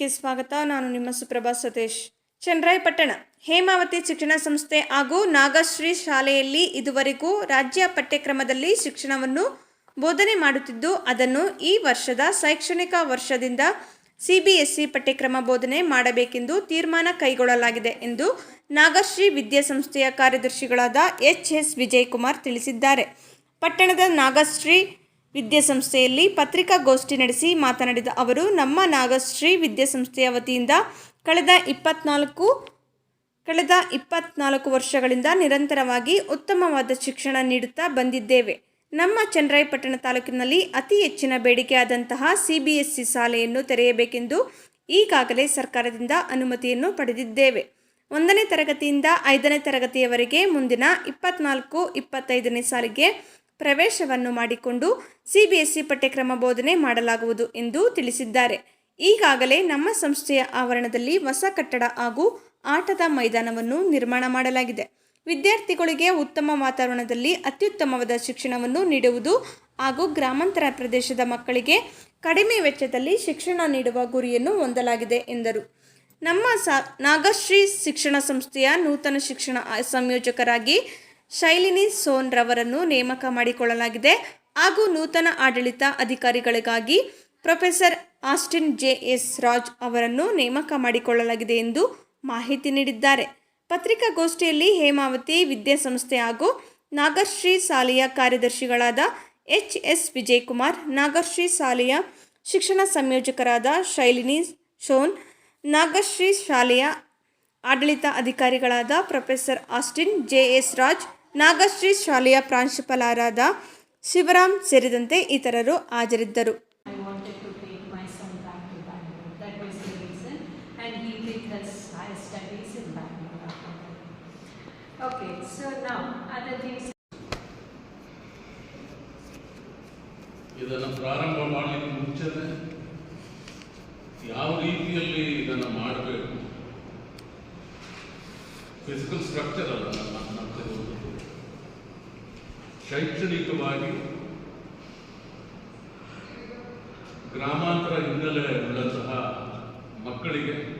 ನ್ಯೂಸ್ಗೆ ಸ್ವಾಗತ. ನಾನು ನಿಮ್ಮ ಸುಪ್ರಭಾ ಸತೀಶ್. ಚನ್ರಾಯಪಟ್ಟಣ ಹೇಮಾವತಿ ಶಿಕ್ಷಣ ಸಂಸ್ಥೆ ಹಾಗೂ ನಾಗಶ್ರೀ ಶಾಲೆಯಲ್ಲಿ ಇದುವರೆಗೂ ರಾಜ್ಯ ಪಠ್ಯಕ್ರಮದಲ್ಲಿ ಶಿಕ್ಷಣವನ್ನು ಬೋಧನೆ ಮಾಡುತ್ತಿದ್ದು, ಅದನ್ನು ಈ ವರ್ಷದ ಶೈಕ್ಷಣಿಕ ವರ್ಷದಿಂದ ಸಿಬಿಎಸ್ಇ ಪಠ್ಯಕ್ರಮ ಬೋಧನೆ ಮಾಡಬೇಕೆಂದು ತೀರ್ಮಾನ ಕೈಗೊಳ್ಳಲಾಗಿದೆ ಎಂದು ನಾಗಶ್ರೀ ವಿದ್ಯಾಸಂಸ್ಥೆಯ ಕಾರ್ಯದರ್ಶಿಗಳಾದ ಎಚ್ ಎಸ್ ವಿಜಯಕುಮಾರ್ ತಿಳಿಸಿದ್ದಾರೆ. ಪಟ್ಟಣದ ನಾಗಶ್ರೀ ವಿದ್ಯಾಸಂಸ್ಥೆಯಲ್ಲಿ ಪತ್ರಿಕಾಗೋಷ್ಠಿ ನಡೆಸಿ ಮಾತನಾಡಿದ ಅವರು, ನಮ್ಮ ನಾಗಶ್ರೀ ವಿದ್ಯಾಸಂಸ್ಥೆಯ ವತಿಯಿಂದ ಕಳೆದ ಇಪ್ಪತ್ನಾಲ್ಕು ಕಳೆದ ಇಪ್ಪತ್ನಾಲ್ಕು ವರ್ಷಗಳಿಂದ ನಿರಂತರವಾಗಿ ಉತ್ತಮವಾದ ಶಿಕ್ಷಣ ನೀಡುತ್ತಾ ಬಂದಿದ್ದೇವೆ. ನಮ್ಮ ಚನ್ನರಾಯಪಟ್ಟಣ ತಾಲೂಕಿನಲ್ಲಿ ಅತಿ ಹೆಚ್ಚಿನ ಬೇಡಿಕೆಯಾದಂತಹ ಸಿಬಿಎಸ್ಇ ಶಾಲೆಯನ್ನು ತೆರೆಯಬೇಕೆಂದು ಈಗಾಗಲೇ ಸರ್ಕಾರದಿಂದ ಅನುಮತಿಯನ್ನು ಪಡೆದಿದ್ದೇವೆ. ಒಂದನೇ ತರಗತಿಯಿಂದ ಐದನೇ ತರಗತಿಯವರೆಗೆ ಮುಂದಿನ ಇಪ್ಪತ್ನಾಲ್ಕು, ಇಪ್ಪತ್ತೈದನೇ ಸಾಲಿಗೆ ಪ್ರವೇಶವನ್ನು ಮಾಡಿಕೊಂಡು ಸಿಬಿಎಸ್ಇ ಪಠ್ಯಕ್ರಮ ಬೋಧನೆ ಮಾಡಲಾಗುವುದು ಎಂದು ತಿಳಿಸಿದ್ದಾರೆ. ಈಗಾಗಲೇ ನಮ್ಮ ಸಂಸ್ಥೆಯ ಆವರಣದಲ್ಲಿ ಹೊಸ ಕಟ್ಟಡ ಹಾಗೂ ಆಟದ ಮೈದಾನವನ್ನು ನಿರ್ಮಾಣ ಮಾಡಲಾಗಿದೆ. ವಿದ್ಯಾರ್ಥಿಗಳಿಗೆ ಉತ್ತಮ ವಾತಾವರಣದಲ್ಲಿ ಅತ್ಯುತ್ತಮವಾದ ಶಿಕ್ಷಣವನ್ನು ನೀಡುವುದು ಹಾಗೂ ಗ್ರಾಮಾಂತರ ಪ್ರದೇಶದ ಮಕ್ಕಳಿಗೆ ಕಡಿಮೆ ವೆಚ್ಚದಲ್ಲಿ ಶಿಕ್ಷಣ ನೀಡುವ ಗುರಿಯನ್ನು ಹೊಂದಲಾಗಿದೆ ಎಂದರು. ನಮ್ಮ ಸಾ ನಾಗಶ್ರೀ ಶಿಕ್ಷಣ ಸಂಸ್ಥೆಯ ನೂತನ ಶಿಕ್ಷಣ ಸಂಯೋಜಕರಾಗಿ ಶೈಲಿನಿ ಸೋನ್ ರವರನ್ನು ನೇಮಕ ಮಾಡಿಕೊಳ್ಳಲಾಗಿದೆ ಹಾಗೂ ನೂತನ ಆಡಳಿತ ಅಧಿಕಾರಿಗಳಿಗಾಗಿ professor Austin J S Raj ಅವರನ್ನು ನೇಮಕ ಮಾಡಿಕೊಳ್ಳಲಾಗಿದೆ ಎಂದು ಮಾಹಿತಿ ನೀಡಿದ್ದಾರೆ. ಪತ್ರಿಕಾಗೋಷ್ಠಿಯಲ್ಲಿ ಹೇಮಾವತಿ ವಿದ್ಯಾಸಂಸ್ಥೆ ಹಾಗೂ ನಾಗಶ್ರೀ ಶಾಲೆಯ ಕಾರ್ಯದರ್ಶಿಗಳಾದ ಎಚ್ ಎಸ್ ವಿಜಯಕುಮಾರ್, ನಾಗಶ್ರೀ ಶಾಲೆಯ ಶಿಕ್ಷಣ ಸಂಯೋಜಕರಾದ ಶೈಲಿನಿ ಶೋನ್ ನಾಗಶ್ರೀ ಶಾಲೆಯ ಆಡಳಿತ ಅಧಿಕಾರಿಗಳಾದ professor Austin J S Raj Nagashree ಶಾಲೆಯ ಪ್ರಾಂಶುಪಾಲರಾದ ಶಿವರಾಮ್ ಸೇರಿದಂತೆ ಇತರರು ಹಾಜರಿದ್ದರು. ಇದನ್ನು ಪ್ರಾರಂಭ ಮಾಡಲಿಕ್ಕೆ ಮುಂಚೆನೆ ಯಾವ ರೀತಿಯಲ್ಲಿ ಇದನ್ನು ಮಾಡಬೇಕು ಫಿಸಿಕಲ್ ಸ್ಟ್ರಕ್ಚರ್ ಅಲ್ಲ ನಮ್ಮ ನಂಬಿರುವುದು ಶೈಕ್ಷಣಿಕವಾಗಿ ಗ್ರಾಮಾಂತರ ಹಿನ್ನೆಲೆ ಮಕ್ಕಳಿಗೆ